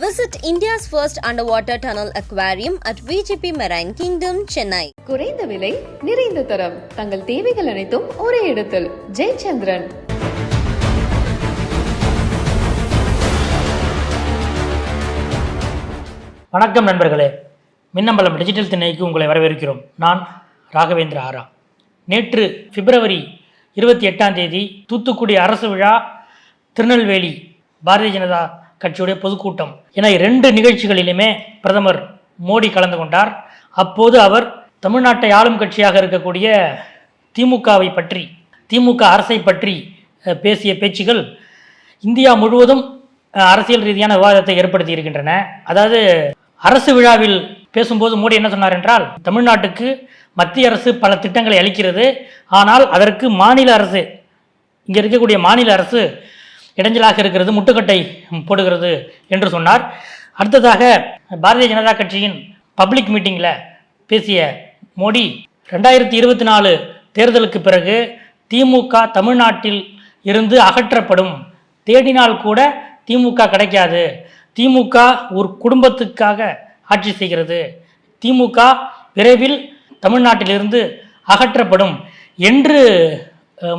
Visit India's first underwater tunnel aquarium at VGP Marine Kingdom, Chennai. குறைந்த விலை நிறைந்த தரம். தங்கள் தேவைகள் அனைத்தும் ஒரே இடத்தில். ஜெயச்சந்திரன். வணக்கம் நண்பர்களே. மின்னம்பலம் டிஜிட்டல் திண்ணைக்கு உங்களை வரவேற்கிறோம். நான் ராகவேந்திர ஆரா. நேற்று பிப்ரவரி இருபத்தி எட்டாம் தேதி தூத்துக்குடி அரசு விழா திருநெல்வேலி பாரதிய ஜனதா கட்சியுடைய பொதுக்கூட்டம். என இரண்டு நிகழ்ச்சிகளிலுமே பிரதமர் மோடி கலந்து கொண்டார். அப்போது அவர் தமிழ்நாட்டை ஆளும் கட்சியாக இருக்கக்கூடிய திமுகவை பற்றி திமுக அரசை பற்றி பேசிய பேச்சுகள் இந்தியா முழுவதும் அஹ், அரசியல் ரீதியான விவாதத்தை ஏற்படுத்தி இருக்கின்றன. அதாவது அரசு விழாவில் பேசும்போது மோடி என்ன சொன்னார் என்றால் தமிழ்நாட்டுக்கு மத்திய அரசு பல திட்டங்களை அளிக்கிறது. ஆனால் அதற்கு மாநில அரசு இங்கே இருக்கக்கூடிய மாநில அரசு இடைஞ்சலாக இருக்கிறது முட்டுக்கட்டை போடுகிறது என்று சொன்னார். அடுத்ததாக பாரதிய ஜனதா கட்சியின் பப்ளிக் மீட்டிங்கில் பேசிய மோடி ரெண்டாயிரத்தி இருபத்தி நாலு தேர்தலுக்கு பிறகு திமுக தமிழ்நாட்டில் இருந்து அகற்றப்படும். தேடினால் கூட திமுக கிடைக்காது. திமுக ஒரு குடும்பத்துக்காக ஆட்சி செய்கிறது. திமுக விரைவில் தமிழ்நாட்டிலிருந்து அகற்றப்படும் என்று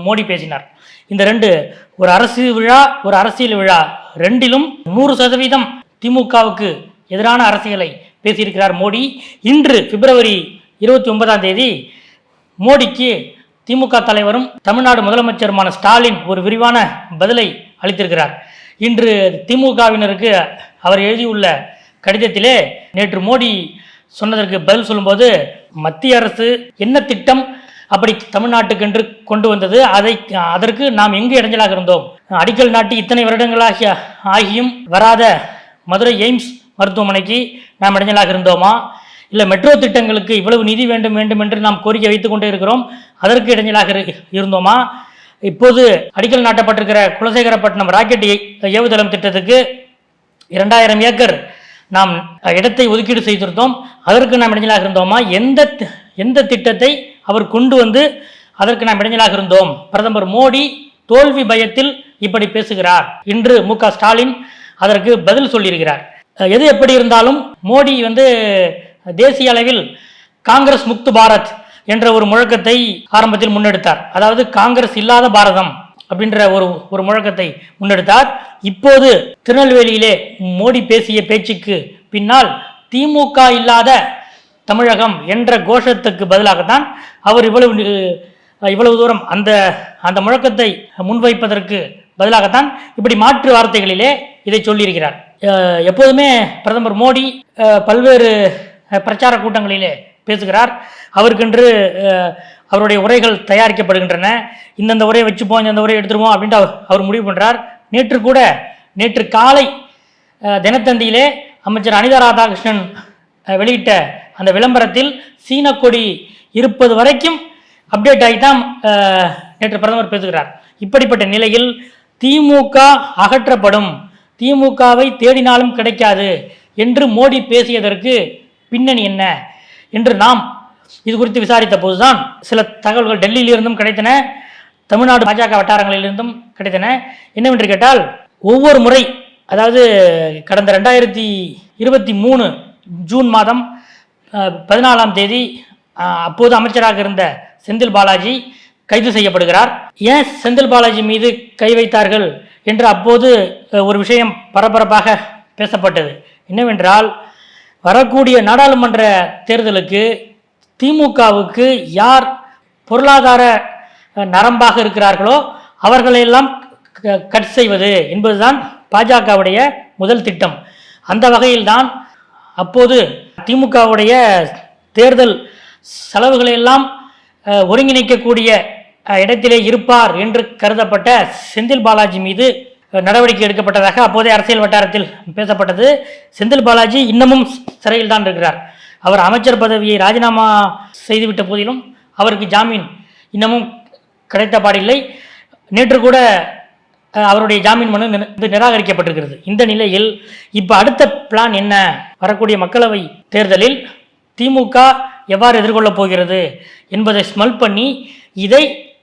மோடி பேசினார். இந்த ரெண்டு ஒரு அரசு விழா ஒரு அரசியல் விழா. ரெண்டிலும் நூறு சதவீதம் திமுகவுக்கு எதிரான அரசியலை பேசியிருக்கிறார் மோடி. இன்று பிப்ரவரி இருபத்தி ஒன்பதாம் தேதி மோடிக்கு திமுக தலைவரும் தமிழ்நாடு முதலமைச்சருமான ஸ்டாலின் ஒரு விரிவான பதிலை அளித்திருக்கிறார். இன்று திமுகவினருக்கு அவர் எழுதியுள்ள கடிதத்திலே நேற்று மோடி சொன்னதற்கு பதில் சொல்லும்போது மத்திய அரசு என்ன திட்டம் அப்படி தமிழ்நாட்டுக்கென்று கொண்டு வந்தது. அதை அதற்கு நாம் எங்கு இடைஞ்சலாக இருந்தோம்? அடிக்கல் நாட்டி இத்தனை வருடங்களாக ஆகியும் வராத மதுரை எய்ம்ஸ் மருத்துவமனைக்கு நாம் இடைஞ்சலாக இருந்தோமா? இல்லை மெட்ரோ திட்டங்களுக்கு இவ்வளவு நிதி வேண்டும் வேண்டும் என்று நாம் கோரிக்கை வைத்துக் கொண்டே இருக்கிறோம். அதற்கு இடைஞ்சலாக இருந்தோமா? இப்போது அடிக்கல் நாட்டப்பட்டிருக்கிற குலசேகரப்பட்டினம் ராக்கெட் ஏவுதளம் திட்டத்துக்கு இரண்டாயிரம் ஏக்கர் நாம் இடத்தை ஒதுக்கீடு செய்திருந்தோம். அதற்கு நாம் இடைஞ்சலாக இருந்தோமா? எந்த எந்த திட்டத்தை அவர் கொண்டு வந்து அதற்கு நாம் இடைஞ்சலாக இருந்தோம். பிரதமர் மோடி தோல்வி பயத்தில் இப்படி பேசுகிறார். இன்று மு ஸ்டாலின் அதற்கு பதில் சொல்லியிருக்கிறார். எது எப்படி இருந்தாலும் மோடி வந்து தேசிய அளவில் காங்கிரஸ் முக்து பாரத் என்ற ஒரு முழக்கத்தை ஆரம்பத்தில் முன்னெடுத்தார். அதாவது காங்கிரஸ் இல்லாத பாரதம் அப்படின்ற ஒரு ஒரு முழக்கத்தை முன்னெடுத்தார். இப்போது திருநெல்வேலியிலே மோடி பேசிய பேச்சுக்கு பின்னால் திமுக இல்லாத தமிழகம் என்ற கோஷத்துக்கு பதிலாகத்தான் அவர் இவ்வளவு இவ்வளவு தூரம் அந்த அந்த முழக்கத்தை முன்வைப்பதற்கு பதிலாகத்தான் இப்படி மாற்று வார்த்தைகளிலே இதை சொல்லியிருக்கிறார். எப்போதுமே பிரதமர் மோடி பல்வேறு பிரச்சார கூட்டங்களிலே பேசுகிறார். அவருக்கென்று அவருடைய உரைகள் தயாரிக்கப்படுகின்றன. இந்தந்த உரையை வச்சுப்போம் இந்தந்த உரையை எடுத்துருவோம் அப்படின்ட்டு அவர் அவர் முடிவு பண்ணுறார் நேற்று கூட நேற்று காலை தினத்தந்தியிலே அமைச்சர் அனிதா ராதாகிருஷ்ணன் வெளியிட்ட அந்த விளம்பரத்தில் சீன கொடி இருப்பது வரைக்கும் அப்டேட் ஆகி தான் நேற்று பிரதமர் பேசுகிறார். இப்படிப்பட்ட நிலையில் திமுக அகற்றப்படும். திமுகவை தேடினாலும் கிடைக்காது என்று மோடி பேசியதற்கு பின்னணி என்ன என்று நாம் இது குறித்து விசாரித்த போதுதான் சில தகவல்கள் டெல்லியிலிருந்தும் கிடைத்தன தமிழ்நாடு பாஜக வட்டாரங்களிலிருந்தும் கிடைத்தன. என்னவென்று கேட்டால் ஒவ்வொரு முறை அதாவது கடந்த ரெண்டாயிரத்தி இருபத்தி மூணு ஜூன் மாதம் பதினாலாம் தேதி அப்போது அமைச்சராக இருந்த செந்தில் பாலாஜி கைது செய்யப்படுகிறார். ஏன் செந்தில் பாலாஜி மீது கை வைத்தார்கள் என்று அப்போது ஒரு விஷயம் பரபரப்பாக பேசப்பட்டது. என்னவென்றால் வரக்கூடிய நாடாளுமன்ற தேர்தலுக்கு திமுகவுக்கு யார் பொருளாதார நரம்பாக இருக்கிறார்களோ அவர்களையெல்லாம் க- கட் செய்வது என்பதுதான் பாஜகவுடைய முதல் திட்டம். அந்த வகையில்தான் அப்போது திமுகவுடைய தேர்தல் செலவுகளை எல்லாம் ஒருங்கிணைக்கக்கூடிய இடத்திலே இருப்பார் என்று கருதப்பட்ட செந்தில் பாலாஜி மீது நடவடிக்கை எடுக்கப்பட்டதாக அப்போதைய அரசியல் வட்டாரத்தில் பேசப்பட்டது. செந்தில் பாலாஜி இன்னமும் சிறையில் தான் இருக்கிறார். அவர் அமைச்சர் பதவியை ராஜினாமா செய்துவிட்ட போதிலும் அவருக்கு ஜாமீன் இன்னமும் கிடைத்த பாடில்லை. நேற்று கூட அவருடைய ஜாமீன் மனு நிர- நிராகரிக்கப்பட்டிருக்கிறது. இந்த நிலையில் இப்போ அடுத்த பிளான் என்ன? வரக்கூடிய மக்களவை தேர்தலில் திமுக எவ்வாறு எதிர்கொள்ளப் போகிறது என்பதை ஸ்மெல் பண்ணி இதை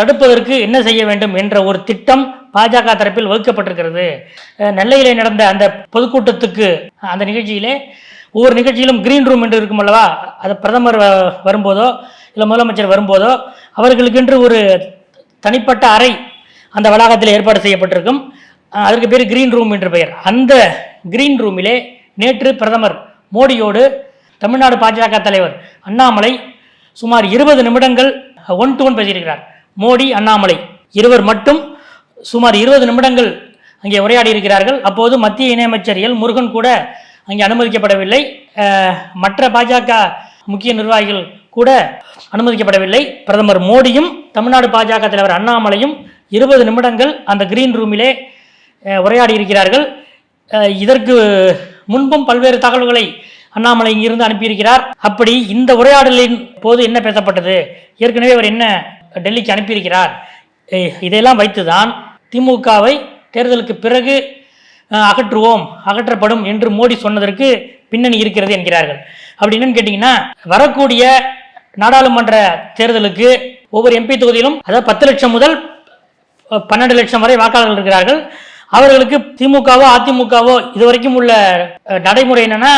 தடுப்பதற்கு என்ன செய்ய வேண்டும் என்ற ஒரு திட்டம் பாஜக தரப்பில் வகுக்கப்பட்டிருக்கிறது. நெல்லையிலே நடந்த அந்த பொதுக்கூட்டத்துக்கு அந்த நிகழ்ச்சியிலே ஒவ்வொரு நிகழ்ச்சியிலும் கிரீன் ரூம் என்று இருக்கும் அல்லவா? அது பிரதமர் வ- வரும்போதோ இல்லை முதலமைச்சர் வரும்போதோ அவர்களுக்கென்று ஒரு தனிப்பட்ட அறை அந்த வளாகத்தில் ஏற்பாடு செய்யப்பட்டிருக்கும். அதற்கு பேர் கிரீன் ரூம் என்று பெயர். அந்த கிரீன் ரூமிலே நேற்று பிரதமர் மோடியோடு தமிழ்நாடு பாஜக தலைவர் அண்ணாமலை சுமார் இருபது நிமிடங்கள் ஒன் டு ஒன் பேசியிருக்கிறார். மோடி அண்ணாமலை இருவர் மட்டும் சுமார் இருபது நிமிடங்கள் அங்கே உரையாடி இருக்கிறார்கள் அப்போது மத்திய இணையமைச்சர் எல் முருகன் கூட அங்கே அனுமதிக்கப்படவில்லை. மற்ற பாஜக முக்கிய நிர்வாகிகள் கூட அனுமதிக்கப்படவில்லை. பிரதமர் மோடியும் தமிழ்நாடு பாஜக தலைவர் அண்ணாமலையும் இருபது நிமிடங்கள் அந்த கிரீன் ரூமிலே உரையாடி இருக்கிறார்கள் இதற்கு முன்பும் பல்வேறு தகவல்களை அண்ணாமலை இங்கிருந்து அனுப்பியிருக்கிறார். அப்படி இந்த உரையாடலின் போது என்ன பேசப்பட்டது? ஏற்கனவே அவர் என்ன டெல்லிக்கு அனுப்பியிருக்கிறார்? இதையெல்லாம் வைத்துதான் திமுகவை தேர்தலுக்கு பிறகு அகற்றுவோம் அகற்றப்படும் என்று மோடி சொன்னதற்கு பின்னணி இருக்கிறது என்கிறார்கள். அப்படி என்னன்னு கேட்டிங்கன்னா வரக்கூடிய நாடாளுமன்ற தேர்தலுக்கு ஒவ்வொரு எம்பி தொகுதியிலும் அதாவது பத்து லட்சம் முதல் பன்னெண்டு லட்சம் வரை வாக்காளர்கள் இருக்கிறார்கள். அவர்களுக்கு திமுகவோ அதிமுகவோ இதுவரைக்கும் உள்ள நடைமுறை என்னன்னா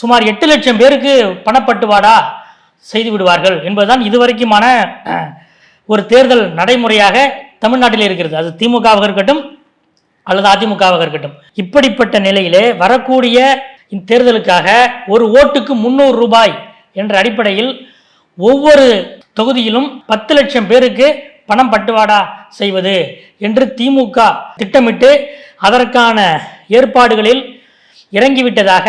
சுமார் எட்டு லட்சம் பேருக்கு பணப்பட்டுவாடா செய்து விடுவார்கள் என்பதுதான் இதுவரைக்குமான ஒரு தேர்தல் நடைமுறையாக தமிழ்நாட்டில் இருக்கிறது. அது திமுகவாக இருக்கட்டும் அல்லது அதிமுகவாக இருக்கட்டும். இப்படிப்பட்ட நிலையிலே வரக்கூடிய தேர்தலுக்காக ஒரு ஓட்டுக்கு முந்நூறு ரூபாய் என்ற அடிப்படையில் ஒவ்வொரு தொகுதியிலும் பத்து லட்சம் பேருக்கு பணம் பட்டுவாடா செய்வது என்று திமுக திட்டமிட்டு அதற்கான ஏற்பாடுகளில் இறங்கிவிட்டதாக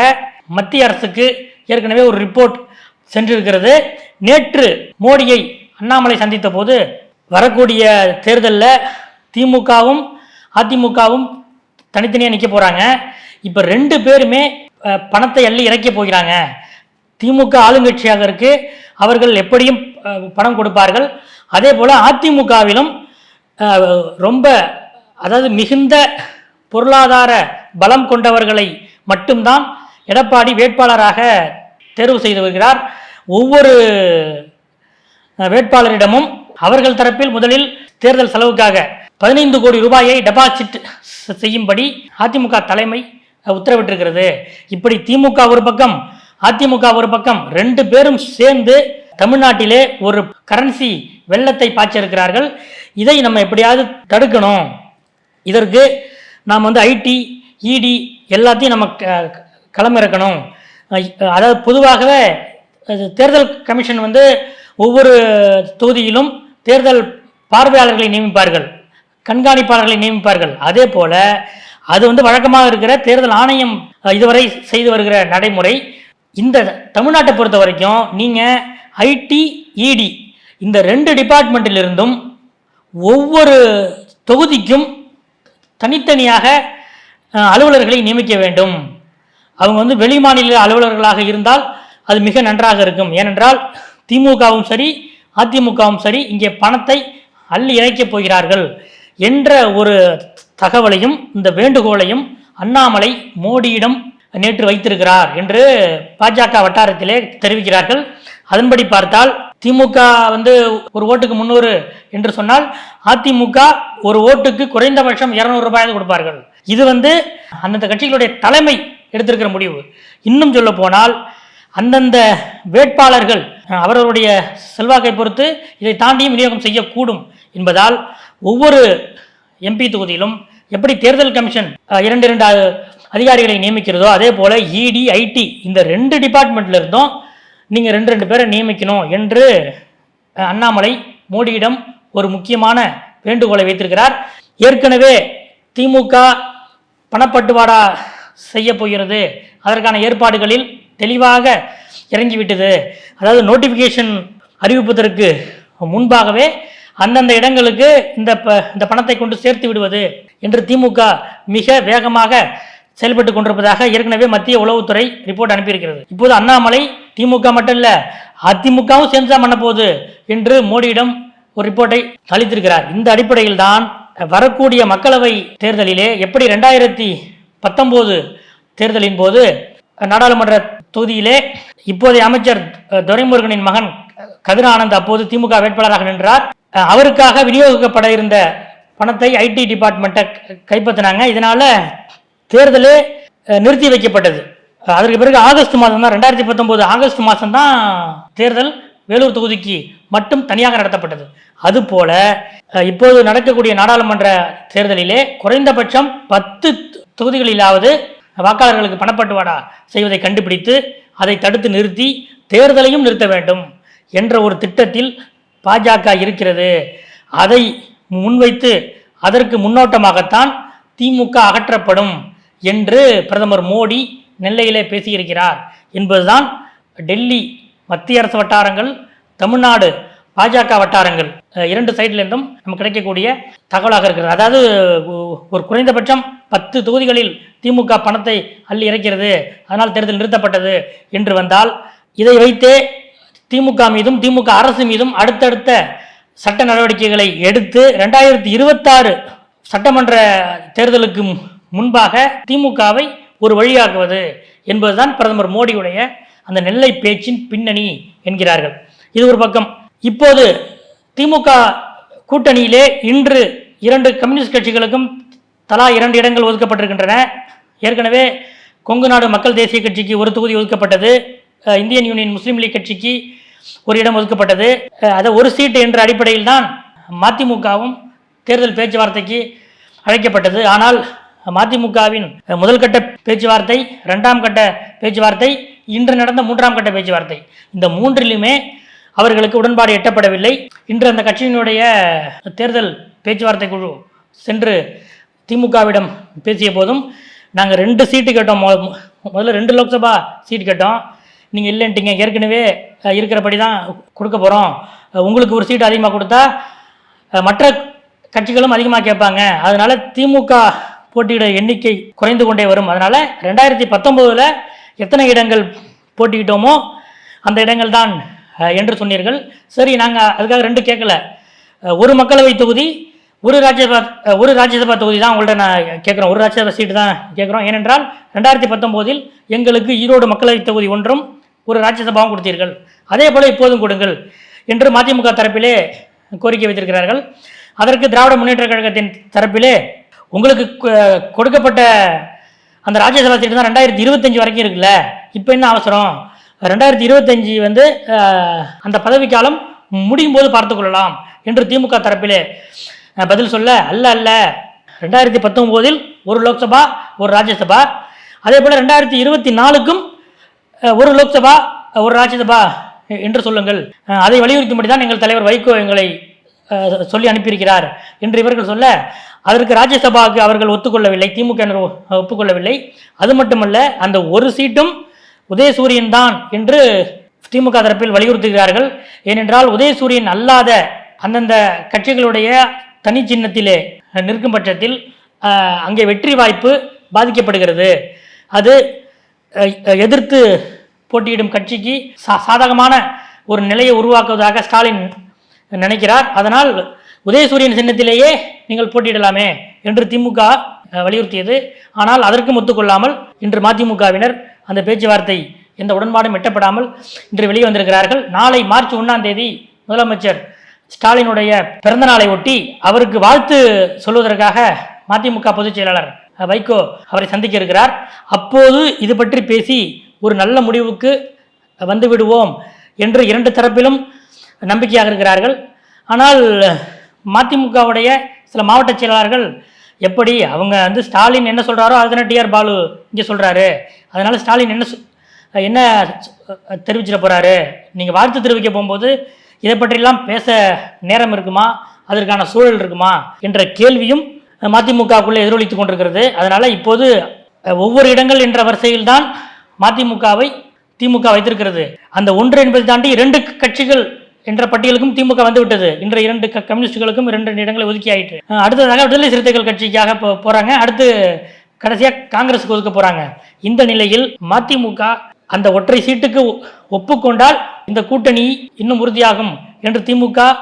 மத்திய அரசுக்கு ஏற்கனவே ஒரு ரிப்போர்ட் சென்றிருக்கிறது. நேற்று மோடியை அண்ணாமலை சந்தித்த போது வரக்கூடிய தேர்தலில் திமுகவும் அதிமுகவும் தனித்தனியாக நிற்க போகிறாங்க இப்போ ரெண்டு பேருமே பணத்தை அள்ளி இறக்க போகிறாங்க. திமுக ஆளுங்கட்சியாக இருக்கு. அவர்கள் எப்படியும் பணம் கொடுப்பார்கள். அதே போல் அதிமுகவிலும் ரொம்ப அதாவது மிகுந்த பொருளாதார பலம் கொண்டவர்களை மட்டும்தான் எடப்பாடி வேட்பாளராக தேர்வு செய்து வருகிறார். ஒவ்வொரு வேட்பாளரிடமும் அவர்கள் தரப்பில் முதலில் தேர்தல் செலவுக்காக பதினைந்து கோடி ரூபாயை டெபாசிட் செய்யும்படி அதிமுக தலைமை உத்தரவிட்டிருக்கிறது. இப்படி திமுக ஒரு பக்கம் அதிமுக ஒரு பக்கம் ரெண்டு பேரும் சேர்ந்து தமிழ்நாட்டிலே ஒரு கரன்சி வெள்ளத்தை பாய்ச்சிருக்கிறார்கள் இதை நம்ம எப்படியாவது தடுக்கணும். இதற்கு நாம் வந்து ஐடி இடி எல்லாத்தையும் நம்ம க- களமிறக்கணும். அதாவது பொதுவாகவே தேர்தல் கமிஷன் வந்து ஒவ்வொரு தொகுதியிலும் தேர்தல் பார்வையாளர்களை நியமிப்பார்கள். கண்காணிப்பாளர்களை நியமிப்பார்கள். அதே போல அது வந்து வழக்கமாக இருக்கிற தேர்தல் ஆணையம் இதுவரை செய்து வருகிற நடைமுறை. இந்த தமிழ்நாட்டை பொறுத்த வரைக்கும் நீங்கள் ஐடி இடி இந்த ரெண்டு டிபார்ட்மெண்ட்டிலிருந்தும் ஒவ்வொரு தொகுதிக்கும் தனித்தனியாக அலுவலர்களை நியமிக்க வேண்டும். அவங்க வந்து வெளிமாநில அலுவலர்களாக இருந்தால் அது மிக நன்றாக இருக்கும். ஏனென்றால் திமுகவும் சரி அதிமுகவும் சரி இங்கே பணத்தை அள்ளி இறைக்கப் போகிறார்கள் என்ற ஒரு தகவலையும் இந்த வேண்டுகோளையும் அண்ணாமலை மோடியிடம் நேற்று வைத்திருக்கிறார் என்று பாஜக வட்டாரத்திலே தெரிவிக்கிறார்கள். அதன்படி பார்த்தால் திமுக வந்து ஒரு ஓட்டுக்கு முந்நூறு என்று சொன்னால் அதிமுக ஒரு ஓட்டுக்கு குறைந்தபட்சம் இருநூறு ரூபாய் கொடுப்பார்கள். இது வந்து அந்தந்த கட்சிகளுடைய தலைமை எடுத்திருக்கிற முடிவு. இன்னும் சொல்ல போனால் அந்தந்த வேட்பாளர்கள் அவர்களுடைய செல்வாக்கை பொறுத்து இதை தாண்டியும் விநியோகம் செய்யக்கூடும் என்பதால் ஒவ்வொரு எம்பி தொகுதியிலும் எப்படி தேர்தல் கமிஷன் இரண்டு இரண்டு அதிகாரிகளை நியமிக்கிறதோ அதே போல இடி ஐடி இந்த ரெண்டு டிபார்ட்மெண்ட்ல இருந்தும் நீங்கள் ரெண்டு ரெண்டு பேரை நியமிக்கணும் என்று அண்ணாமலை மோடியிடம் ஒரு முக்கியமான வேண்டுகோளை வைத்திருக்கிறார். ஏற்கனவே திமுக பணப்பட்டுவாடா செய்ய போகிறது. அதற்கான ஏற்பாடுகளில் தெளிவாக இறங்கிவிட்டது. அதாவது நோட்டிஃபிகேஷன் அறிவிப்பதற்கு முன்பாகவே அந்தந்த இடங்களுக்கு இந்த ப இந்த பணத்தை கொண்டு சேர்த்து விடுவது என்று திமுக மிக வேகமாக செயல்பட்டு கொண்டிருப்பதாக ஏற்கனவே மத்திய உளவுத்துறை ரிப்போர்ட் அனுப்பியிருக்கிறது. இப்போது அண்ணாமலை திமுக மட்டும் இல்ல அதிமுகவும் சேர்ந்து தான் பண்ண போகுது என்று மோடியிடம் ஒரு ரிப்போர்ட்டை அளித்திருக்கிறார். இந்த அடிப்படையில் தான் வரக்கூடிய மக்களவை தேர்தலிலே எப்படி ரெண்டாயிரத்தி பத்தொன்பது தேர்தலின் போது நாடாளுமன்ற தொகுதியிலே இப்போதைய அமைச்சர் துரைமுருகனின் மகன் கதிர் ஆனந்த் அப்போது திமுக வேட்பாளராக நின்றார். அவருக்காக விநியோகிக்கப்பட இருந்த பணத்தை ஐடி டிபார்ட்மெண்ட்டை கைப்பற்றினாங்க. இதனால தேர்தலே நிறுத்தி வைக்கப்பட்டது. அதற்கு பிறகு ஆகஸ்ட் மாதம் தான் ரெண்டாயிரத்தி பத்தொம்போது ஆகஸ்ட் மாதம் தான் தேர்தல் வேலூர் தொகுதிக்கு மட்டும் தனியாக நடத்தப்பட்டது. அதுபோல இப்போது நடக்கக்கூடிய நாடாளுமன்ற தேர்தலிலே குறைந்தபட்சம் பத்து தொகுதிகளிலாவது வாக்காளர்களுக்கு பணப்பட்டுவாடா செய்வதை கண்டுபிடித்து அதை தடுத்து நிறுத்தி தேர்தலையும் நிறுத்த வேண்டும் என்ற ஒரு திட்டத்தில் பாஜக இருக்கிறது. அதை முன்வைத்து அதற்கு முன்னோட்டமாகத்தான் திமுக அகற்றப்படும் என்று பிரதமர் மோடி நெல்லையிலே பேசியிருக்கிறார். என்பதுதான் டெல்லி மத்திய அரசு வட்டாரங்கள் தமிழ்நாடு பாஜக வட்டாரங்கள் இரண்டு சைட்லேருந்தும் நமக்கு கிடைக்கக்கூடிய தகவலாக இருக்கிறது. அதாவது ஒரு குறைந்தபட்சம் பத்து தொகுதிகளில் திமுக பணத்தை அள்ளி இறக்கிறது அதனால் தேர்தல் நிறுத்தப்பட்டது என்று வந்தால் இதை வைத்தே திமுக மீதும் திமுக அரசு மீதும் அடுத்தடுத்த சட்ட நடவடிக்கைகளை எடுத்து ரெண்டாயிரத்தி இருபத்தாறு சட்டமன்ற தேர்தலுக்கு முன்பாக திமுகவை ஒரு வழியாக்குவது என்பதுதான் பிரதமர் மோடியுடைய அந்த நெல்லை பேச்சின் பின்னணி என்கிறார்கள். இது ஒரு பக்கம். இப்போது திமுக கூட்டணியிலே இன்று இரண்டு கம்யூனிஸ்ட் கட்சிகளுக்கும் தலா இரண்டு இடங்கள் ஒதுக்கப்பட்டிருக்கின்றன. ஏற்கனவே கொங்கு நாடு மக்கள் தேசிய கட்சிக்கு ஒரு தொகுதி ஒதுக்கப்பட்டது. இந்தியன் யூனியன் முஸ்லீம் லீக் கட்சிக்கு ஒரு இடம் ஒதுக்கப்பட்டது. அதை ஒரு சீட்டு என்ற அடிப்படையில் தான் மதிமுகவும் தேர்தல் பேச்சுவார்த்தைக்கு அழைக்கப்பட்டது. ஆனால் மதிமுகவின் முதல்கட்ட பேச்சுவார்த்தை ரெண்டாம் கட்ட பேச்சுவார்த்தை இன்று நடந்த மூன்றாம் கட்ட பேச்சுவார்த்தை. இந்த மூன்றிலுமே அவர்களுக்கு உடன்பாடு எட்டப்படவில்லை. இன்று அந்த கட்சியினுடைய தேர்தல் பேச்சுவார்த்தை குழு சென்று திமுகவிடம் பேசிய போதும் நாங்கள் ரெண்டு சீட்டு கேட்டோம். மொ- முதல்ல ரெண்டு லோக்சபா சீட் கேட்டோம். நீங்கள் இல்லைன்ட்டீங்க. ஏற்கனவே இருக்கிறபடி தான் கொடுக்க போகிறோம் உங்களுக்கு ஒரு சீட் அதிகமாக கொடுத்தா மற்ற கட்சிகளும் அதிகமாக கேட்பாங்க. அதனால் திமுக போட்டியிட எண்ணிக்கை குறைந்து கொண்டே வரும். அதனால் ரெண்டாயிரத்தி பத்தொம்போதில் எத்தனை இடங்கள் போட்டிக்கிட்டோமோ அந்த இடங்கள் தான் என்று சொன்னீர்கள். சரி நாங்கள் அதுக்காக ரெண்டு கேட்கல. ஒரு மக்களவை தொகுதி ஒரு ராஜ்யசபா ஒரு ராஜ்யசபா தொகுதி தான் உங்கள்ட்ட நான் கேட்குறோம். ஒரு ராஜ்யசபா சீட்டு தான் கேட்குறோம். ஏனென்றால் ரெண்டாயிரத்தி பத்தொம்போதில் எங்களுக்கு ஈரோடு மக்களவைத் தொகுதி ஒன்றும் ஒரு ராஜ்யசபாவும் கொடுத்தீர்கள். அதே போல் இப்போதும் கொடுங்கள் என்று மதிமுக தரப்பிலே கோரிக்கை வைத்திருக்கிறார்கள். அதற்கு திராவிட முன்னேற்ற கழகத்தின் தரப்பிலே உங்களுக்கு கொடுக்கப்பட்ட அந்த ராஜ்யசபா சீட்டு தான் ரெண்டாயிரத்தி இருபத்தஞ்சி வரைக்கும் இருக்குல்ல? இப்போ என்ன அவசரம்? ரெண்டாயிரத்தி இருபத்தஞ்சு வந்து அந்த பதவிக்காலம் முடியும் போது பார்த்துக்கொள்ளலாம் என்று திமுக தரப்பிலே பதில் சொல்ல அல்ல அல்ல. ரெண்டாயிரத்தி பத்தொம்போதில் ஒரு லோக்சபா ஒரு ராஜ்யசபா. அதே போல் ரெண்டாயிரத்தி இருபத்தி நாலுக்கும் ஒரு லோக்சபா ஒரு ராஜ்யசபா என்று சொல்லுங்கள். அதை வலியுறுத்தும்படி தான் எங்கள் தலைவர் வைகோ எங்களை சொல்லி அனுப்பியிருக்கிறார் என்று இவர்கள் சொல்ல அதற்கு ராஜ்யசபாவுக்கு அவர்கள் ஒத்துக்கொள்ளவில்லை திமுக ஒ- ஒப்புக்கொள்ளவில்லை. அது மட்டுமல்ல அந்த ஒரு சீட்டும் உதயசூரியன் தான் என்று திமுக தரப்பில் வலியுறுத்துகிறார்கள். ஏனென்றால் உதயசூரியன் அல்லாத அந்தந்த கட்சிகளுடைய தனி சின்னத்திலே நிற்கும் பட்சத்தில் அங்கே வெற்றி வாய்ப்பு பாதிக்கப்படுகிறது. அது எதிர்த்து போட்டியிடும் கட்சிக்கு சா சாதகமான ஒரு நிலையை உருவாக்குவதாக ஸ்டாலின் நினைக்கிறார். அதனால் உதயசூரியன் சின்னத்திலேயே நீங்கள் போட்டியிடலாமே என்று திமுக வலியுறுத்தியது. ஆனால் அதற்கும் ஒத்துக்கொள்ளாமல் இன்று மதிமுகவினர் அந்த பேச்சுவார்த்தை எந்த உடன்பாடும் எட்டப்படாமல் இன்று வெளியே வந்திருக்கிறார்கள். நாளை மார்ச் ஒன்றாம் தேதி முதலமைச்சர் ஸ்டாலினுடைய பிறந்த நாளை ஒட்டி அவருக்கு வாழ்த்து சொல்வதற்காக மதிமுக பொதுச் செயலாளர் வைகோ அவரை சந்திக்க இருக்கிறார். அப்போது இது பற்றி பேசி ஒரு நல்ல முடிவுக்கு வந்து விடுவோம் என்று இரண்டு தரப்பிலும் நம்பிக்கையாக இருக்கிறார்கள். ஆனால் மதிமுகவுடைய சில மாவட்ட செயலாளர்கள் எப்படி அவங்க வந்து ஸ்டாலின் என்ன சொல்கிறாரோ அதுதானே டிஆர் பாலு இங்கே சொல்கிறாரு அதனால் ஸ்டாலின் என்ன சொ- என்ன தெரிவிச்சிட போகிறாரு நீங்கள் வாழ்த்து தெரிவிக்க போகும்போது இதை பற்றியெல்லாம் பேச நேரம் இருக்குமா? அதற்கான சூழல் இருக்குமா? என்ற கேள்வியும் மதிமுகவுக்குள்ளே எதிரொலித்து கொண்டிருக்கிறது. அதனால் இப்போது ஒவ்வொரு இடங்கள் என்ற வரிசையில் தான் மதிமுகவை திமுக வைத்திருக்கிறது. அந்த ஒன்று என்பதை தாண்டி இரண்டு கட்சிகள் என்ற பட்டியலுக்கும் திமுக வந்து விட்டது இன்ற இரண்டு க- கம்யூனிஸ்டுகளுக்கும் இரண்டு இடங்களை ஒதுக்கி ஆயிற்று அடுத்ததாக விடுதலை சிறுத்தைகள் கட்சிக்காக போறாங்க. அடுத்து கடைசியாக காங்கிரஸுக்கு ஒதுக்க போறாங்க. இந்த நிலையில் மதிமுக அந்த ஒற்றை சீட்டுக்கு ஒ- ஒப்புக்கொண்டால் இந்த கூட்டணி இன்னும் உறுதியாகும் என்று திமுக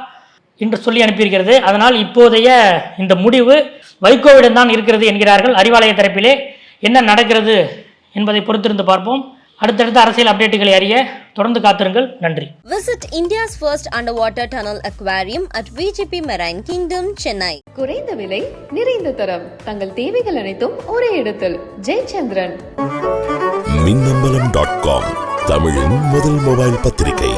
என்று சொல்லி அனுப்பியிருக்கிறது. அதனால் இப்போதைய இந்த முடிவு வைகோவிடம் தான் இருக்கிறது என்கிறார்கள் அறிவாலய தரப்பிலே. என்ன நடக்கிறது என்பதை பொறுத்திருந்து பார்ப்போம். அடுத்தடுத்த அரசியல் அப்டேட்டுகளை அறிய தொடர்ந்து காத்திருங்கள். நன்றி. Visit India's first underwater tunnel aquarium at VGP Marine Kingdom, Chennai. குறைந்த விலை நிறைந்த தரம். தங்கள் தேவைகள் அனைத்தும் ஒரே இடத்தில். ஜெயச்சந்திரன். மின்னம்பலம் டாட் காம் தமிழின் முதல் மொபைல் பத்திரிகை.